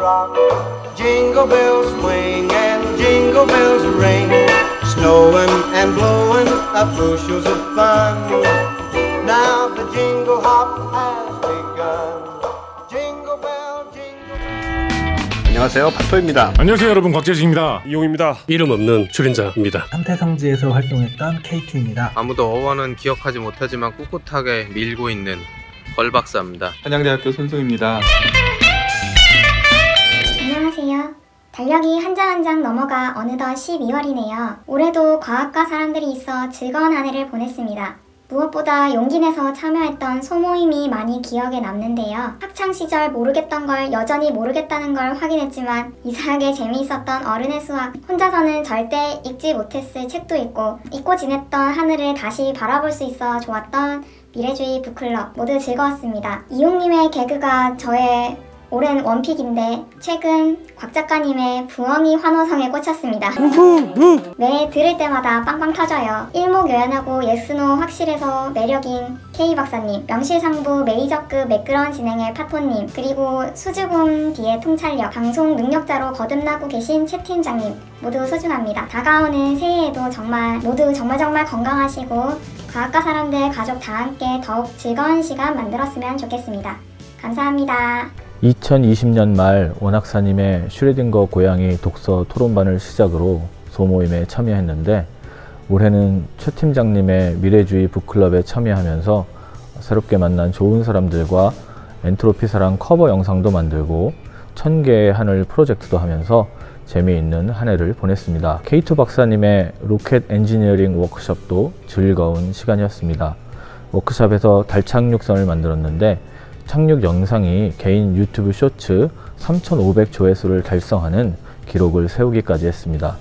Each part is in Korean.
rock. Jingle bells swing and jingle bells ring. Snowing and blowing up bushels of fun. Now the jingle hop has begun. Jingle bell, jingle bell. 안녕하세요 파토입니다 안녕하세요 여러분 곽재식입니다 이용입니다. 이름 없는 출연자입니다. 삼태성지에서 활동했던 K2입니다. 아무도 어원은 기억하지 못하지만 꿋꿋하게 밀고 있는 걸박사입니다. 한양대학교 손승입니다. 달력이 한 장 한 장 넘어가 어느덧 12월이네요. 올해도 과학과 사람들이 있어 즐거운 한 해를 보냈습니다. 무엇보다 용기 내서 참여했던 소모임이 많이 기억에 남는데요. 학창 시절 모르겠던 걸 여전히 모르겠다는 걸 확인했지만 이상하게 재미있었던 어른의 수학, 혼자서는 절대 읽지 못했을 책도 읽고 잊고 지냈던 하늘을 다시 바라볼 수 있어 좋았던 미래주의 북클럽 모두 즐거웠습니다. 이용님의 개그가 저의 오랜 원픽인데 최근 곽 작가님의 부엉이 환호성에 꽂혔습니다. 매 들을 때마다 빵빵 터져요. 일목요연하고 예스노 확실해서 매력인 K 박사님, 명실상부 메이저급 매끄러운 진행의 파토님, 그리고 수줍음 뒤에 통찰력, 방송 능력자로 거듭나고 계신 채 팀장님 모두 소중합니다. 다가오는 새해에도 정말 모두 정말 정말 건강하시고 과학과 사람들 가족 다 함께 더욱 즐거운 시간 만들었으면 좋겠습니다. 감사합니다. 2020년 말 원학사님의 슈레딩거 고양이 독서 토론반을 시작으로 소모임에 참여했는데 올해는 최 팀장님의 미래주의 북클럽에 참여하면서 새롭게 만난 좋은 사람들과 엔트로피 사랑 커버 영상도 만들고 천 개의 하늘 프로젝트도 하면서 재미있는 한 해를 보냈습니다. K2 박사님의 로켓 엔지니어링 워크숍도 즐거운 시간이었습니다. 워크숍에서 달 착륙선을 만들었는데 착륙 영상이 개인 유튜브 쇼츠 3,500 조회수를 달성하는 기록을 세우기까지 했습니다.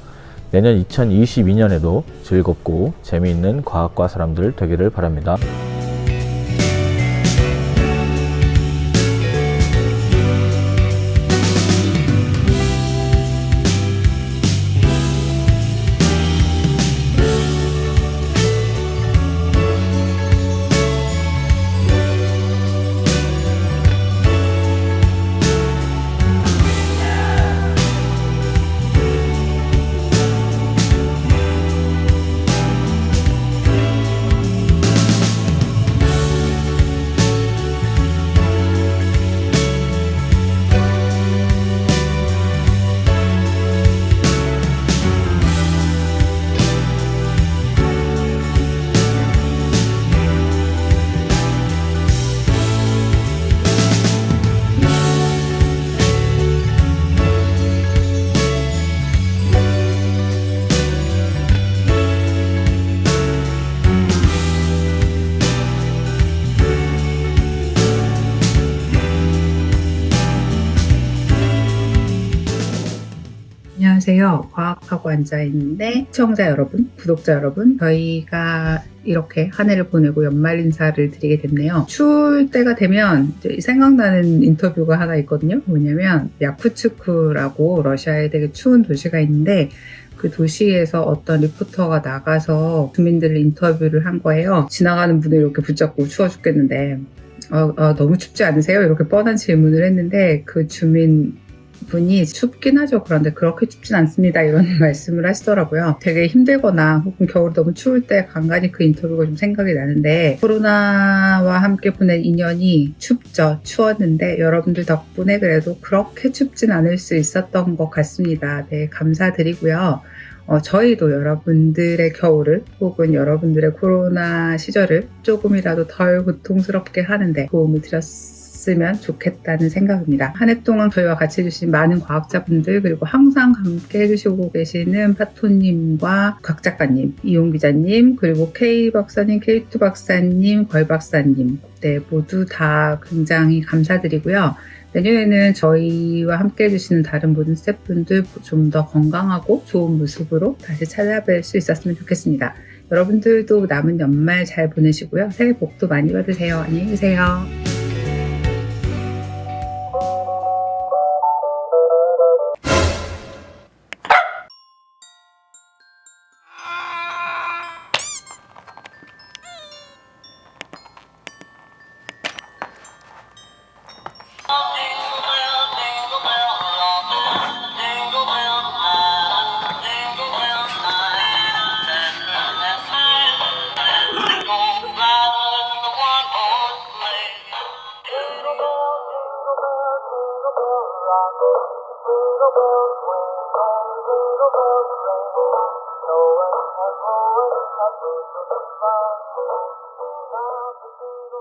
내년 2022년에도 즐겁고 재미있는 과학과 사람들 되기를 바랍니다. 안녕하세요. 과학하고 앉아있는데 시청자 여러분, 구독자 여러분, 저희가 이렇게 한 해를 보내고 연말 인사를 드리게 됐네요. 추울 때가 되면 생각나는 인터뷰가 하나 있거든요. 뭐냐면 야쿠츠크라고 러시아에 되게 추운 도시가 있는데 그 도시에서 어떤 리포터가 나가서 주민들을 인터뷰를 한 거예요. 지나가는 분을 이렇게 붙잡고 추워 죽겠는데 어, 어, 너무 춥지 않으세요? 이렇게 뻔한 질문을 했는데 그 주민 분이 춥긴 하죠. 그런데 그렇게 춥진 않습니다. 이런 말씀을 하시더라고요. 되게 힘들거나 혹은 겨울 너무 추울 때 간간히 그 인터뷰가 좀 생각이 나는데 코로나와 함께 보낸 2년이 춥죠. 추웠는데 여러분들 덕분에 그래도 그렇게 춥진 않을 수 있었던 것 같습니다. 네, 감사드리고요. 어, 저희도 여러분들의 겨울을 혹은 여러분들의 코로나 시절을 조금이라도 덜 고통스럽게 하는데 도움을 드렸 으면 좋겠다는 생각입니다. 한 해 동안 저희와 같이 해주신 많은 과학자분들 그리고 항상 함께 해주시고 계시는 파토님과 곽 작가님, 이용 기자님 그리고 K 박사님, K2 박사님, 걸 박사님 네, 모두 다 굉장히 감사드리고요. 내년에는 저희와 함께 해주시는 다른 모든 스태프분들 좀 더 건강하고 좋은 모습으로 다시 찾아뵐 수 있었으면 좋겠습니다. 여러분들도 남은 연말 잘 보내시고요. 새해 복도 많이 받으세요. 안녕히 계세요. Thank you.